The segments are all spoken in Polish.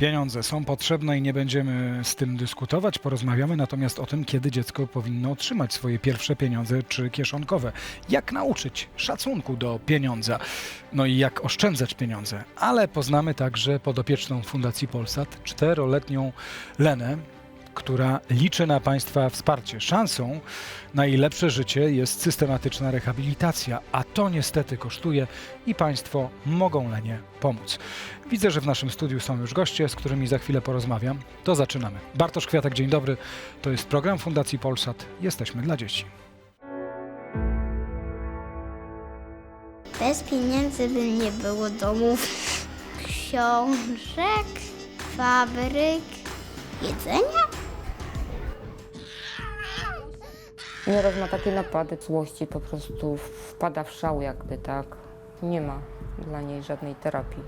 Pieniądze są potrzebne i nie będziemy z tym dyskutować. Porozmawiamy natomiast o tym, kiedy dziecko powinno otrzymać swoje pierwsze pieniądze czy kieszonkowe. Jak nauczyć szacunku do pieniądza, no i jak oszczędzać pieniądze. Ale poznamy także podopieczną Fundacji Polsat, czteroletnią Lenę, która liczy na Państwa wsparcie. Szansą na jej lepsze życie jest systematyczna rehabilitacja, a to niestety kosztuje i Państwo mogą Lenie pomóc. Widzę, że w naszym studiu są już goście, z którymi za chwilę porozmawiam. To zaczynamy. Bartosz Kwiatek, dzień dobry. To jest program Fundacji Polsat. Jesteśmy dla dzieci. Bez pieniędzy by nie było domów, książek, fabryk, jedzenia. Nieraz ma takie napady złości, po prostu wpada w szał jakby, tak. Nie ma dla niej żadnej terapii.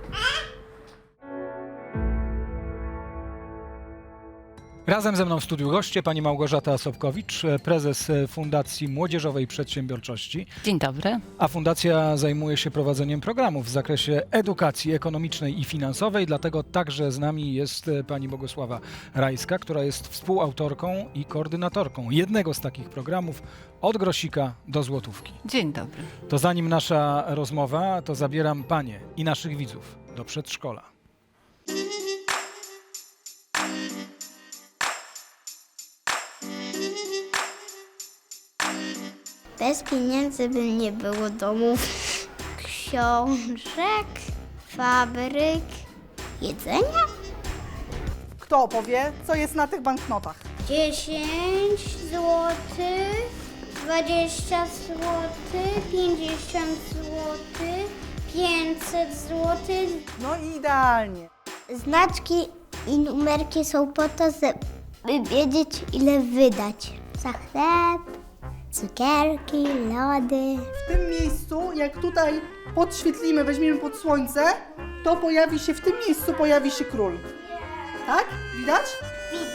Razem ze mną w studiu goście pani Małgorzata Sobkowicz, prezes Fundacji Młodzieżowej Przedsiębiorczości. Dzień dobry. A fundacja zajmuje się prowadzeniem programów w zakresie edukacji ekonomicznej i finansowej, dlatego także z nami jest pani Bogosława Rajska, która jest współautorką i koordynatorką jednego z takich programów od grosika do złotówki. Dzień dobry. To zanim nasza rozmowa, to zabieram panie i naszych widzów do przedszkola. Bez pieniędzy by nie było domów, książek, fabryk, jedzenia. Kto opowie, co jest na tych banknotach? 10 zł, 20 zł, 50 zł, 500 zł. No i idealnie. Znaczki i numerki są po to, żeby wiedzieć, ile wydać. Za chleb, cukierki, lody. W tym miejscu, jak tutaj podświetlimy, weźmiemy pod słońce, to pojawi się, w tym miejscu pojawi się król. Tak? Widać? Widać.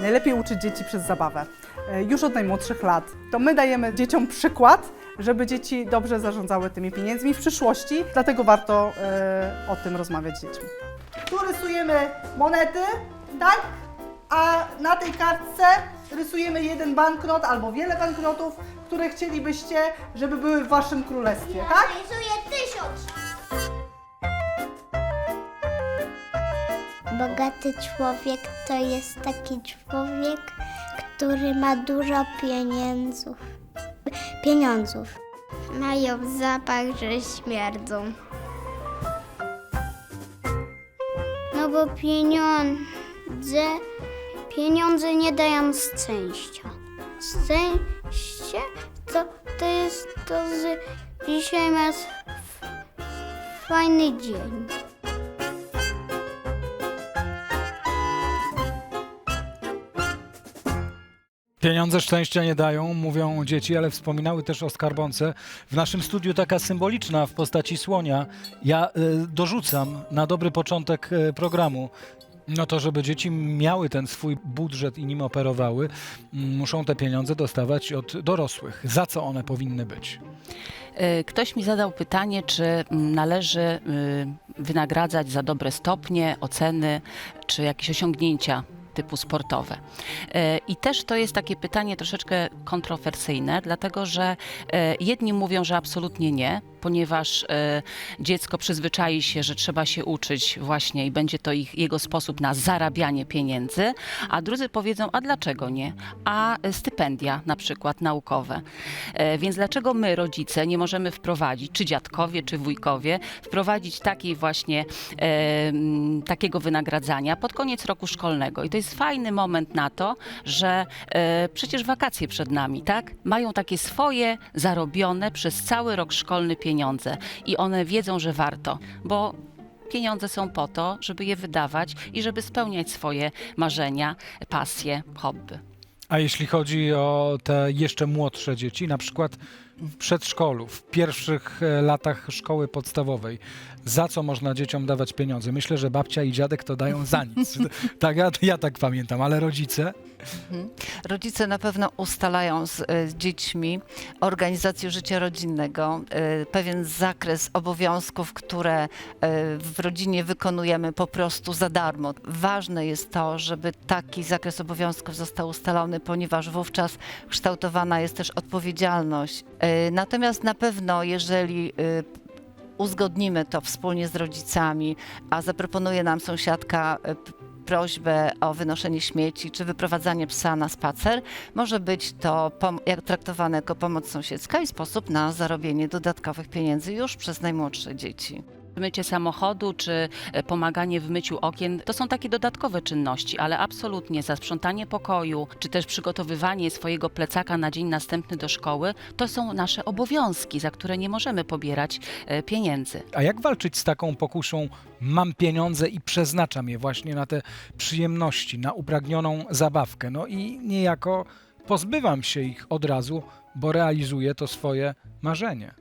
Najlepiej uczyć dzieci przez zabawę. E, Już od najmłodszych lat. To my dajemy dzieciom przykład, żeby dzieci dobrze zarządzały tymi pieniędzmi w przyszłości, dlatego warto e, o tym rozmawiać z dziećmi. Tu rysujemy monety, tak? Na tej kartce rysujemy jeden banknot albo wiele banknotów, które chcielibyście, żeby były w waszym królestwie, tak? Rysuję tysiąc. Bogaty człowiek to jest taki człowiek, który ma dużo pieniędzów. Pieniądzów. Mają zapach, że śmierdzą. No bo pieniądze, pieniądze nie dają szczęścia. Szczęście to, to jest to, że dzisiaj masz fajny dzień. Pieniądze szczęścia nie dają, mówią dzieci, ale wspominały też o skarbonce. W naszym studiu taka symboliczna w postaci słonia. Ja y, dorzucam na dobry początek y, programu. No to, żeby dzieci miały ten swój budżet i nim operowały, m, muszą te pieniądze dostawać od dorosłych. Za co one powinny być? Y, Ktoś mi zadał pytanie, czy mm, należy y, wynagradzać za dobre stopnie, oceny, czy jakieś osiągnięcia typu sportowe. Y, I też to jest takie pytanie troszeczkę kontrowersyjne, dlatego że y, jedni mówią, że absolutnie nie, ponieważ y, dziecko przyzwyczai się, że trzeba się uczyć właśnie i będzie to ich, jego sposób na zarabianie pieniędzy, a drudzy powiedzą, a dlaczego nie? A y, stypendia na przykład naukowe. E, Więc dlaczego my, rodzice, nie możemy wprowadzić, czy dziadkowie, czy wujkowie, wprowadzić takiej właśnie e, takiego wynagradzania pod koniec roku szkolnego? I to jest fajny moment na to, że e, przecież wakacje przed nami, tak? Mają takie swoje zarobione przez cały rok szkolny pieniądze i one wiedzą, że warto, bo pieniądze są po to, żeby je wydawać i żeby spełniać swoje marzenia, pasje, hobby. A jeśli chodzi o te jeszcze młodsze dzieci, na przykład w przedszkolu, w pierwszych e, latach szkoły podstawowej, za co można dzieciom dawać pieniądze? Myślę, że babcia i dziadek to dają za nic. tak, ja, ja tak pamiętam, ale rodzice? Rodzice na pewno ustalają z e, dziećmi organizację życia rodzinnego, e, pewien zakres obowiązków, które e, w rodzinie wykonujemy po prostu za darmo. Ważne jest to, żeby taki zakres obowiązków został ustalony, ponieważ wówczas kształtowana jest też odpowiedzialność. E, Natomiast na pewno, jeżeli e, uzgodnimy to wspólnie z rodzicami, a zaproponuje nam sąsiadka e, prośbę o wynoszenie śmieci czy wyprowadzanie psa na spacer, może być to traktowane jako pomoc sąsiedzka i sposób na zarobienie dodatkowych pieniędzy już przez najmłodsze dzieci. Mycie samochodu czy e, pomaganie w myciu okien to są takie dodatkowe czynności, ale absolutnie zasprzątanie pokoju czy też przygotowywanie swojego plecaka na dzień następny do szkoły to są nasze obowiązki, za które nie możemy pobierać e, pieniędzy. A jak walczyć z taką pokuszą, mam pieniądze i przeznaczam je właśnie na te przyjemności, na upragnioną zabawkę, no i niejako pozbywam się ich od razu, bo realizuję to swoje marzenie.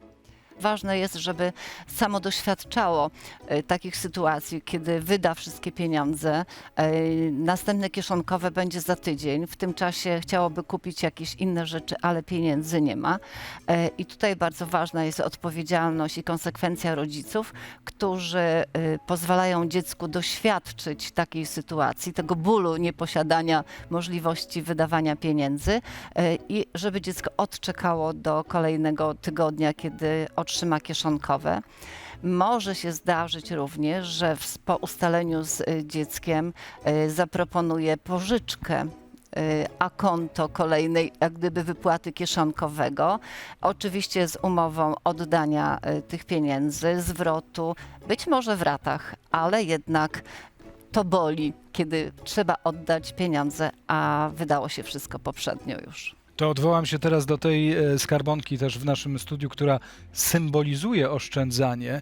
Ważne jest, żeby samo doświadczało e, takich sytuacji, kiedy wyda wszystkie pieniądze. E, następne kieszonkowe będzie za tydzień. W tym czasie chciałoby kupić jakieś inne rzeczy, ale pieniędzy nie ma. E, I tutaj bardzo ważna jest odpowiedzialność i konsekwencja rodziców, którzy pozwalają dziecku doświadczyć takiej sytuacji, tego bólu nieposiadania możliwości wydawania pieniędzy i żeby dziecko odczekało do kolejnego tygodnia, kiedy otrzyma kieszonkowe. Może się zdarzyć również, że w, po ustaleniu z y, dzieckiem y, zaproponuje pożyczkę. y, A konto kolejnej, jak gdyby wypłaty kieszonkowego, oczywiście z umową oddania tych pieniędzy, zwrotu, być może w ratach, ale jednak to boli, kiedy trzeba oddać pieniądze, a wydało się wszystko poprzednio już. To odwołam się teraz do tej e, skarbonki też w naszym studiu, która symbolizuje oszczędzanie.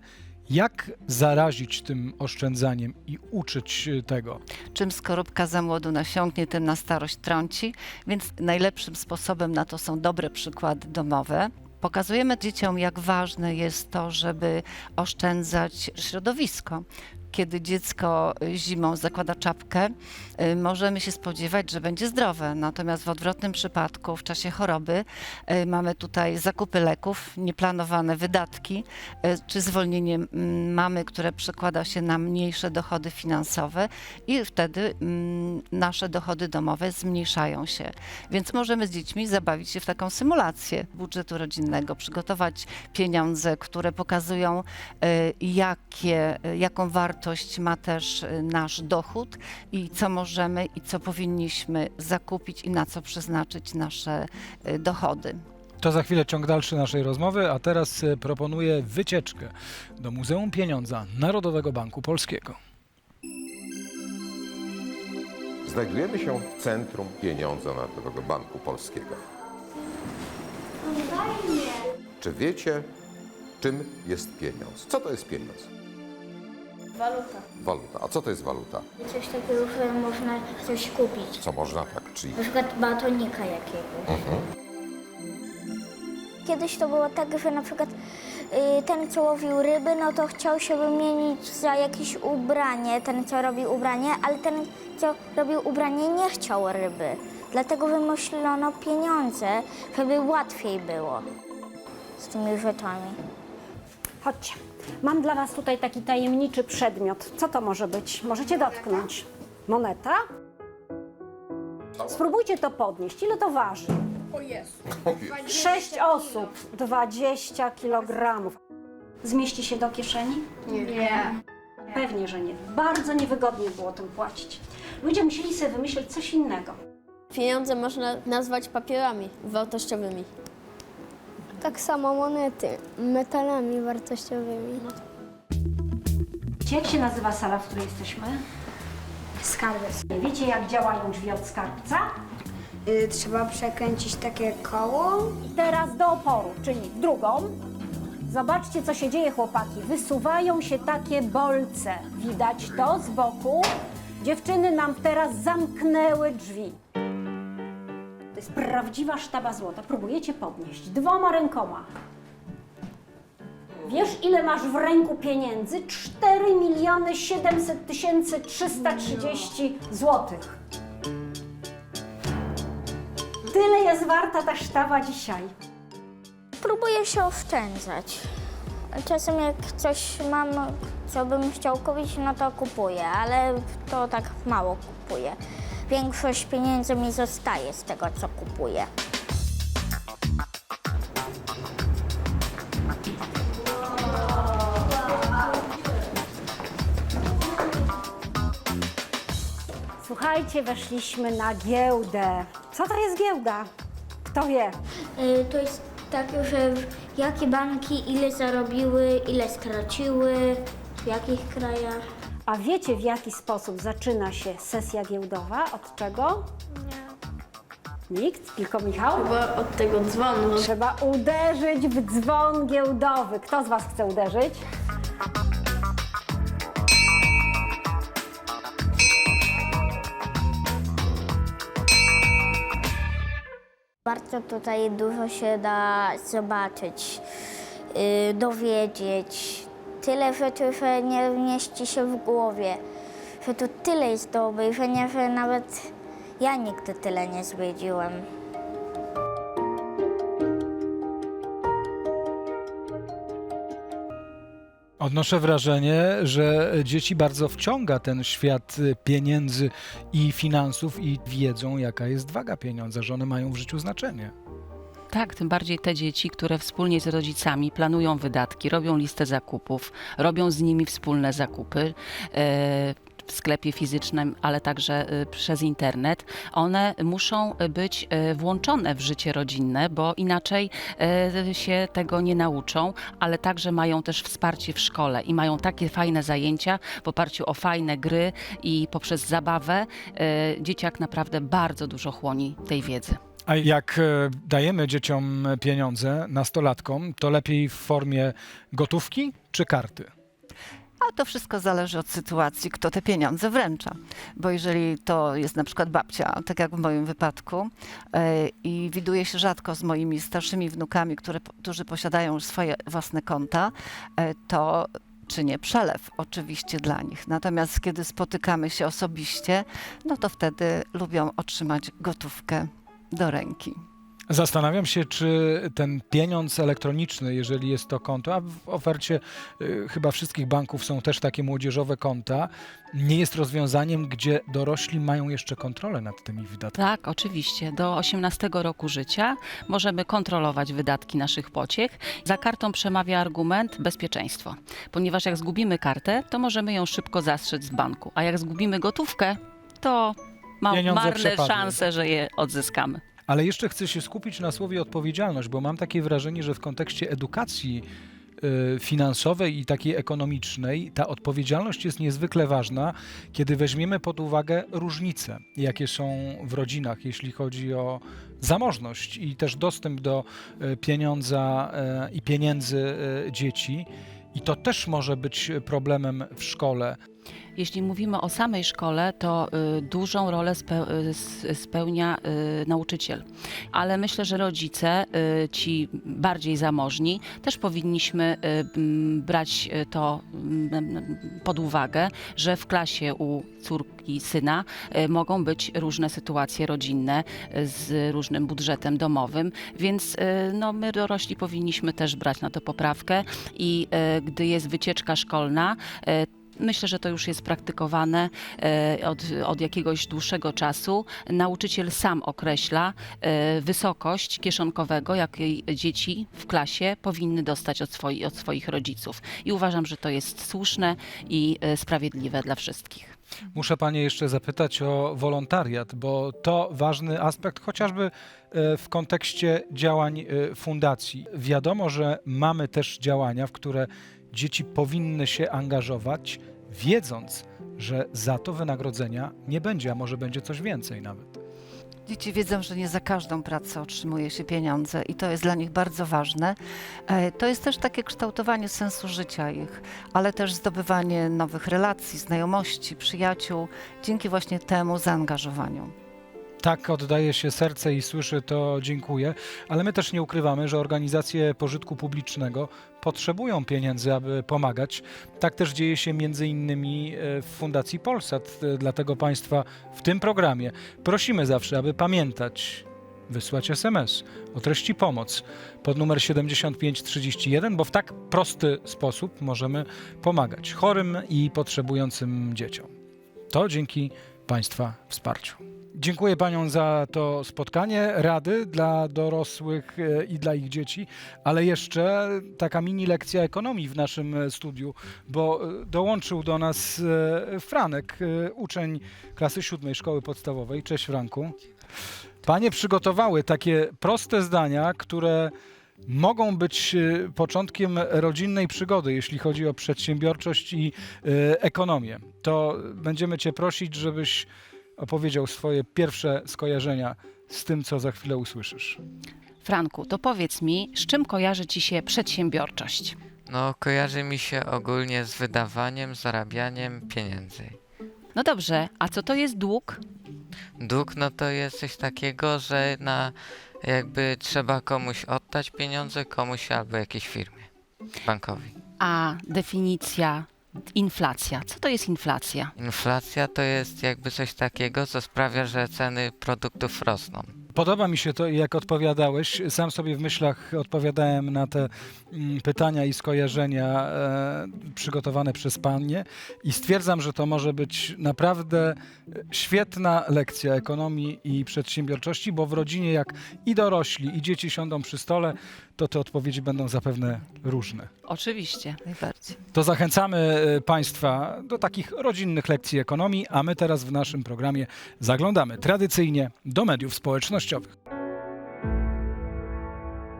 Jak zarazić tym oszczędzaniem i uczyć e, tego? Czym skorupka za młodu nasiąknie, tym na starość trąci, więc najlepszym sposobem na to są dobre przykłady domowe. Pokazujemy dzieciom, jak ważne jest to, żeby oszczędzać środowisko. Kiedy dziecko y, zimą zakłada czapkę, y, możemy się spodziewać, że będzie zdrowe. Natomiast w odwrotnym przypadku, w czasie choroby, y, mamy tutaj zakupy leków, nieplanowane wydatki, czy zwolnienie mamy, które przekłada się na mniejsze dochody finansowe i wtedy nasze dochody domowe zmniejszają się. Więc możemy z dziećmi zabawić się w taką symulację budżetu rodzinnego, przygotować pieniądze, które pokazują, jakie, jaką wartość ma też y, nasz dochód i co możemy i co powinniśmy zakupić i na co przeznaczyć nasze y, dochody. To za chwilę ciąg dalszy naszej rozmowy, a teraz e, proponuję wycieczkę do Muzeum Pieniądza Narodowego Banku Polskiego. Znajdujemy się w centrum pieniądza Narodowego Banku Polskiego. Czy wiecie, czym jest pieniądz? Co to jest pieniądz? Waluta. Waluta. A co to jest waluta? Coś takiego, że można coś kupić. Co można tak, czyli Na przykład batonika jakiegoś. Kiedyś to było tak, że na przykład y, ten, co łowił ryby, no to chciał się wymienić za jakieś ubranie, ten, co robił ubranie, ale ten, co robił ubranie, nie chciał ryby. Dlatego wymyślono pieniądze, żeby łatwiej było z tymi rzeczami. Chodźcie. Mam dla Was tutaj taki tajemniczy przedmiot. Co to może być? Możecie dotknąć. Moneta? Spróbujcie to podnieść. Ile to waży? Sześć osób, 20 kg. Zmieści się do kieszeni? Nie. Pewnie, że nie. Bardzo niewygodnie było tym płacić. Ludzie musieli sobie wymyślić coś innego. Pieniądze można nazwać papierami wartościowymi. Tak samo monety, metalami wartościowymi. Jak się nazywa sala, w której jesteśmy? Skarby. Wiecie, jak działają drzwi od skarbca? Y, trzeba przekręcić takie koło. Teraz do oporu, czyli w drugą. Zobaczcie, co się dzieje, chłopaki. Wysuwają się takie bolce. Widać to z boku. Dziewczyny nam teraz zamknęły drzwi. Jest prawdziwa sztaba złota. Próbujecie podnieść dwoma rękoma. Wiesz, ile masz w ręku pieniędzy? 4 miliony 700 tysięcy 330 złotych. Tyle jest warta ta sztawa dzisiaj. Próbuję się oszczędzać. Czasem jak coś mam, co bym chciał kupić, no to kupuję, ale to tak mało kupuję. Większość pieniędzy mi zostaje z tego, co kupuję. Słuchajcie, weszliśmy na giełdę. Co to jest giełda? Kto wie? Y, To jest tak, że jakie banki ile zarobiły, ile straciły, w jakich krajach. A wiecie, w jaki sposób zaczyna się sesja giełdowa? Od czego? Nie. Nikt? Tylko Michał? Chyba od tego dzwonu. Trzeba uderzyć w dzwon giełdowy. Kto z Was chce uderzyć? Bardzo tutaj dużo się da zobaczyć, y, dowiedzieć. Tyle rzeczy, że nie mieści się w głowie. Że tu tyle jest do obejrzenia, że nawet ja nigdy tyle nie zwiedziłem. Odnoszę wrażenie, że dzieci bardzo wciąga ten świat pieniędzy i finansów i wiedzą, jaka jest waga pieniądza, że one mają w życiu znaczenie. Tak, tym bardziej te dzieci, które wspólnie z rodzicami planują wydatki, robią listę zakupów, robią z nimi wspólne zakupy. e, w sklepie fizycznym, ale także e, przez internet, one muszą być e, włączone w życie rodzinne, bo inaczej się tego nie nauczą, ale także mają też wsparcie w szkole i mają takie fajne zajęcia w oparciu o fajne gry i poprzez zabawę dzieciak naprawdę bardzo dużo chłoni tej wiedzy. A jak e, dajemy dzieciom pieniądze, nastolatkom, to lepiej w formie gotówki czy karty? A to wszystko zależy od sytuacji, kto te pieniądze wręcza. Bo jeżeli to jest na przykład babcia, tak jak w moim wypadku, e, i widuję się rzadko z moimi starszymi wnukami, które, którzy posiadają swoje własne konta, e, to czynię przelew oczywiście dla nich. Natomiast kiedy spotykamy się osobiście, no to wtedy lubią otrzymać gotówkę do ręki. Zastanawiam się, czy ten pieniądz elektroniczny, jeżeli jest to konto, a w ofercie y, chyba wszystkich banków są też takie młodzieżowe konta, nie jest rozwiązaniem, gdzie dorośli mają jeszcze kontrolę nad tymi wydatkami. Tak, oczywiście. Do 18 roku życia możemy kontrolować wydatki naszych pociech. Za kartą przemawia argument bezpieczeństwo, ponieważ jak zgubimy kartę, to możemy ją szybko zastrzec z banku, a jak zgubimy gotówkę, to ma Pieniądze marne przepadły. szanse, że je odzyskamy. Ale jeszcze chcę się skupić na słowie odpowiedzialność, bo mam takie wrażenie, że w kontekście edukacji y, finansowej i takiej ekonomicznej ta odpowiedzialność jest niezwykle ważna, kiedy weźmiemy pod uwagę różnice, jakie są w rodzinach, jeśli chodzi o zamożność i też dostęp do y, pieniądza y, i pieniędzy y, dzieci. I to też może być problemem w szkole. Jeśli mówimy o samej szkole, to y, dużą rolę y, spełnia y, nauczyciel. Ale myślę, że rodzice, ci bardziej zamożni, też powinniśmy brać to pod uwagę, że w klasie u córki, syna mogą być różne sytuacje rodzinne z różnym budżetem domowym, więc no, my dorośli powinniśmy też brać na to poprawkę i gdy jest wycieczka szkolna, Myślę, że to już jest praktykowane e, od, od jakiegoś dłuższego czasu. Nauczyciel sam określa e, wysokość kieszonkowego, jakiej dzieci w klasie powinny dostać od, swoi, od swoich rodziców. I uważam, że to jest słuszne i e, sprawiedliwe dla wszystkich. Muszę Panie jeszcze zapytać o wolontariat, bo to ważny aspekt, chociażby w kontekście działań fundacji. Wiadomo, że mamy też działania, w które dzieci powinny się angażować, wiedząc, że za to wynagrodzenia nie będzie, a może będzie coś więcej nawet. Dzieci wiedzą, że nie za każdą pracę otrzymuje się pieniądze i to jest dla nich bardzo ważne. E, To jest też takie kształtowanie sensu życia ich, ale też zdobywanie nowych relacji, znajomości, przyjaciół dzięki właśnie temu zaangażowaniu. Tak oddaje się serce i słyszy to dziękuję, ale my też nie ukrywamy, że organizacje pożytku publicznego potrzebują pieniędzy, aby pomagać. Tak też dzieje się między innymi e, w Fundacji Polsat, E, dlatego Państwa w tym programie prosimy zawsze, aby pamiętać, wysłać SMS o treści pomoc pod numer 7531, bo w tak prosty sposób możemy pomagać chorym i potrzebującym dzieciom. To dzięki Państwa wsparciu. Dziękuję Paniom za to spotkanie, rady dla dorosłych e, i dla ich dzieci, ale jeszcze taka mini lekcja ekonomii w naszym studiu, bo e, dołączył do nas e, Franek, uczeń klasy siódmej szkoły podstawowej. Cześć Franku. Panie przygotowały takie proste zdania, które mogą być początkiem rodzinnej przygody, jeśli chodzi o przedsiębiorczość i ekonomię. To będziemy Cię prosić, żebyś opowiedział swoje pierwsze skojarzenia z tym, co za chwilę usłyszysz. Franku, to powiedz mi, z czym kojarzy ci się przedsiębiorczość? No, kojarzy mi się ogólnie z wydawaniem, zarabianiem pieniędzy. No dobrze, a co to jest dług? Dług, no to jest coś takiego, że na jakby trzeba komuś oddać pieniądze, komuś albo jakiejś firmie bankowi. A definicja inflacja. Co to jest inflacja? Inflacja to jest jakby coś takiego, co sprawia, że ceny produktów rosną. Podoba mi się to, jak odpowiadałeś. Sam sobie w myślach odpowiadałem na te mm, pytania i skojarzenia e, przygotowane przez panie i stwierdzam, że to może być naprawdę świetna lekcja ekonomii i przedsiębiorczości, bo w rodzinie jak i dorośli, i dzieci siądą przy stole, to te odpowiedzi będą zapewne różne. Oczywiście. Najbardziej. To zachęcamy e, Państwa do takich rodzinnych lekcji ekonomii, a my teraz w naszym programie zaglądamy tradycyjnie do mediów społecznościowych.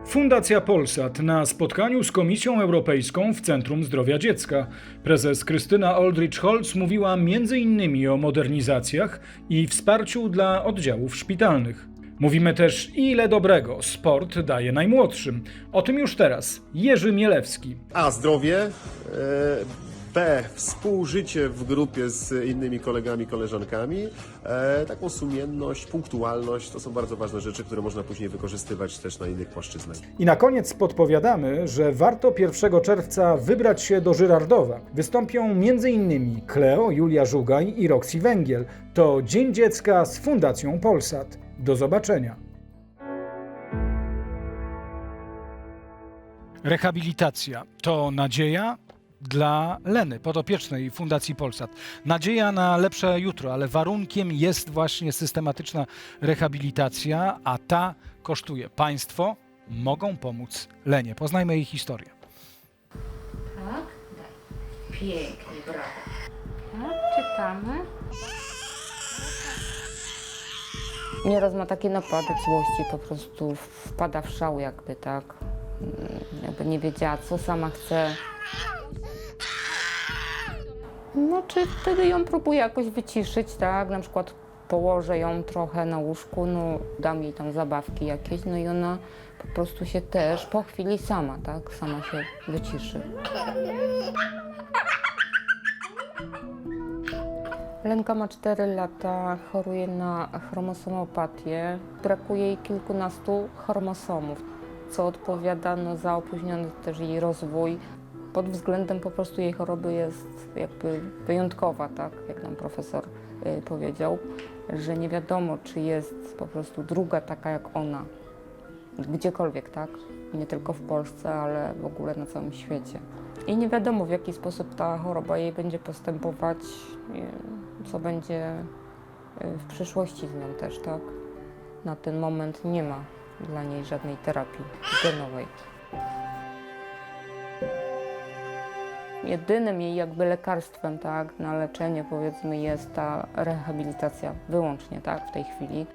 Fundacja Polsat na spotkaniu z Komisją Europejską w Centrum Zdrowia Dziecka. Prezes Krystyna Aldrich-Holz mówiła m.in. o modernizacjach i wsparciu dla oddziałów szpitalnych. Mówimy też, ile dobrego sport daje najmłodszym. O tym już teraz Jerzy Mielewski. A. Zdrowie. B. Współżycie w grupie z innymi kolegami, koleżankami. E, Taką sumienność, punktualność to są bardzo ważne rzeczy, które można później wykorzystywać też na innych płaszczyznach. I na koniec podpowiadamy, że warto 1 czerwca wybrać się do Żyrardowa. Wystąpią m.in. Kleo, Julia Żugaj i Roxy Węgiel. To Dzień Dziecka z Fundacją Polsat. Do zobaczenia. Rehabilitacja to nadzieja dla Leny, podopiecznej Fundacji Polsat. Nadzieja na lepsze jutro, ale warunkiem jest właśnie systematyczna rehabilitacja, a ta kosztuje. Państwo mogą pomóc Lenie. Poznajmy jej historię. Tak? Daj. Pięknie, brawo. Tak, czytamy. Nieraz ma takie napady złości, po prostu wpada w szał jakby, tak. Mm, Jakby nie wiedziała, co sama chce. No, czy wtedy ją próbuję jakoś wyciszyć, tak? Na przykład położę ją trochę na łóżku, no dam jej tam zabawki jakieś, no i ona po prostu się też po chwili sama, tak? Sama się wyciszy. Lenka ma 4 lata, choruje na chromosomopatię. Brakuje jej kilkunastu chromosomów, co odpowiada no, za opóźniony też jej rozwój. Pod względem po prostu jej choroby jest jakby wyjątkowa, tak, jak nam profesor y, powiedział, że nie wiadomo, czy jest po prostu druga taka jak ona, gdziekolwiek, tak, nie tylko w Polsce, ale w ogóle na całym świecie. I nie wiadomo, w jaki sposób ta choroba jej będzie postępować, y, co będzie y, w przyszłości z nią też, tak. Na ten moment nie ma dla niej żadnej terapii genowej. Jedynym jej jakby lekarstwem tak, na leczenie powiedzmy jest ta rehabilitacja, wyłącznie tak w tej chwili.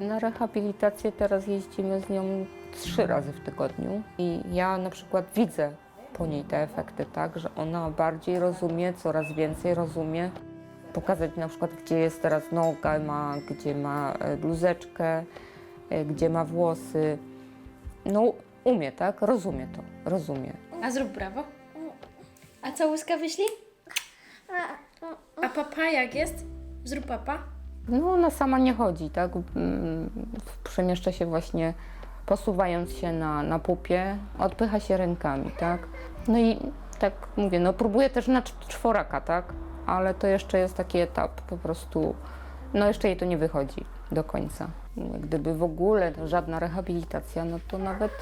Na rehabilitację teraz jeździmy z nią trzy razy w tygodniu i ja na przykład widzę po niej te efekty, tak, że ona bardziej rozumie, coraz więcej rozumie. Pokazać na przykład, gdzie jest teraz noga, ma, gdzie ma e, bluzeczkę, e, gdzie ma włosy. No umie, tak, rozumie to, rozumie. A zrób brawo. A co łyska wyśli? A papa jak jest? Zrób papa. No ona sama nie chodzi, tak? Mm, Przemieszcza się właśnie posuwając się na, na pupie, odpycha się rękami, tak? No i tak mówię, no próbuję też na cz- czworaka, tak? Ale to jeszcze jest taki etap po prostu, no jeszcze jej to nie wychodzi do końca. Gdyby w ogóle żadna rehabilitacja, no to nawet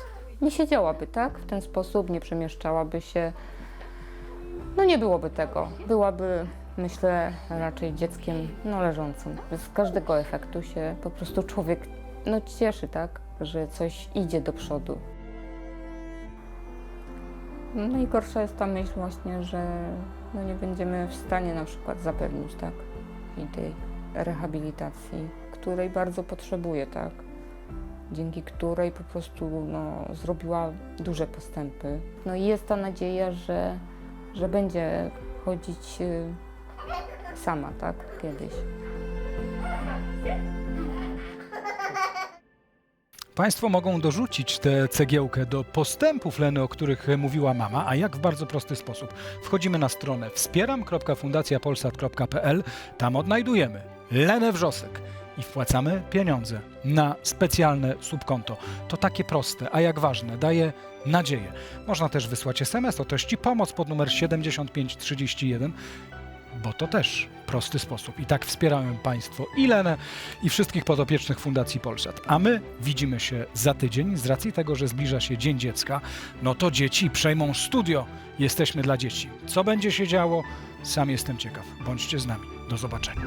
nie siedziałaby, tak? W ten sposób nie przemieszczałaby się. No nie byłoby tego. Byłaby, myślę, raczej dzieckiem no, leżącym. Z każdego efektu się po prostu człowiek no, cieszy, tak? Że coś idzie do przodu. Najgorsza jest ta myśl właśnie, że no, nie będziemy w stanie na przykład zapewnić, tak? I tej rehabilitacji, której bardzo potrzebuje, tak? Dzięki której po prostu no, zrobiła duże postępy. No i jest ta nadzieja, że, że będzie chodzić y, sama, tak? Kiedyś. Państwo mogą dorzucić tę cegiełkę do postępów Leny, o których mówiła mama, a jak w bardzo prosty sposób. Wchodzimy na stronę wspieram.fundacjapolsat.pl, tam odnajdujemy Lenę Wrzosek i wpłacamy pieniądze na specjalne subkonto. To takie proste, a jak ważne, daje nadzieję. Można też wysłać SMS o treści pomoc pod numer 7531 bo to też prosty sposób. I tak wspierają Państwo i Lenę, i wszystkich podopiecznych Fundacji Polsat. A my widzimy się za tydzień z racji tego, że zbliża się Dzień Dziecka. No to dzieci przejmą studio. Jesteśmy dla dzieci. Co będzie się działo? Sam jestem ciekaw. Bądźcie z nami. Do zobaczenia.